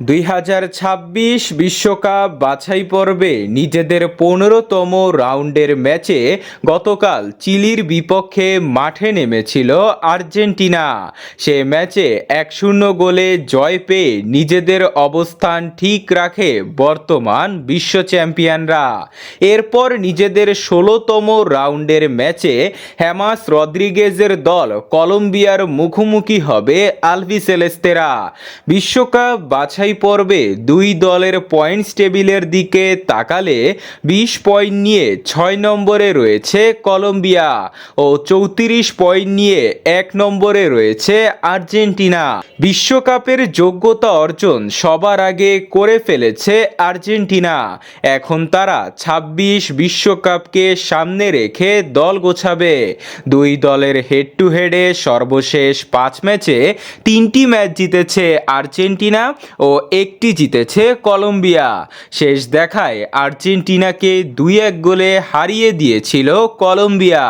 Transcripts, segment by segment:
দুই হাজার ছাব্বিশ বিশ্বকাপ বাছাই পর্বে নিজেদের পনেরোতম রাউন্ডের ম্যাচে গতকাল চিলির বিপক্ষে মাঠে নেমেছিল আর্জেন্টিনা। সে ম্যাচে এক শূন্য গোলে জয় পেয়ে নিজেদের অবস্থান ঠিক রাখে বর্তমান বিশ্ব চ্যাম্পিয়নরা। এরপর নিজেদের ষোলোতম রাউন্ডের ম্যাচে হ্যামাস রদ্রিগেজের দল কলম্বিয়ার মুখোমুখি হবে আলভিসেলেস্তেরা বিশ্বকাপ বাছাই পর্বে দুই দলের পয়েন্টস টেবিলের দিকে তাকালে বিশ পয়েন্ট নিয়ে ছয় নম্বরে রয়েছে কলম্বিয়া ও চৌত্রিশ পয়েন্ট নিয়ে এক নম্বরে রয়েছে আর্জেন্টিনা। বিশ্বকাপের যোগ্যতা অর্জন সবার আগে করে ফেলেছে আর্জেন্টিনা। এখন তারা ছাব্বিশ বিশ্বকাপকে সামনে রেখে দল গোছাবে। দুই দলের হেড টু হেডে সর্বশেষ পাঁচ ম্যাচে তিনটি ম্যাচ জিতেছে আর্জেন্টিনা ও একটি জিতেছে কলম্বিয়া। শেষ দেখায় আর্জেন্টিনাকে দুই এক গোলে হারিয়ে দিয়েছিল কলম্বিয়া।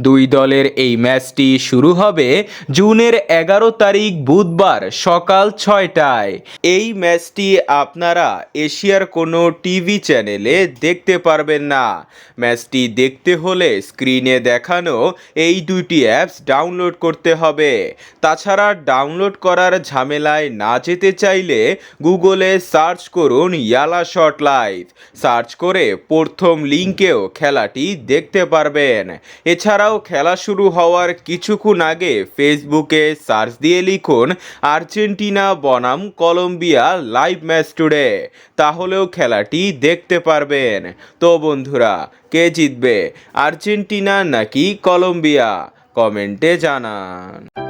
দুই দলের এই ম্যাচটি শুরু হবে জুনের এগারো তারিখ বুধবার সকাল ছয়টায়। এই ম্যাচটি আপনারা এশিয়ার কোনো টিভি চ্যানেলে দেখতে পারবেন না। ম্যাচটি দেখতে হলে স্ক্রিনে দেখানো এই দুইটি অ্যাপস ডাউনলোড করতে হবে। তাছাড়া ডাউনলোড করার ঝামেলায় না যেতে চাইলে গুগলে সার্চ করুন ইয়ালা শট লাইভ সার্চ করে প্রথম লিঙ্কেও খেলাটি দেখতে পারবেন। এছাড়াও খেলা শুরু হওয়ার কিছুক্ষণ আগে ফেসবুকে সার্চ দিয়ে লিখুন, আর্জেন্টিনা বনাম কলম্বিয়া লাইভ ম্যাচ টুডে। তাহলেও খেলাটি দেখতে পারবেন। তো বন্ধুরা, কে জিতবে, আর্জেন্টিনা নাকি কলম্বিয়া? কমেন্টে জানান।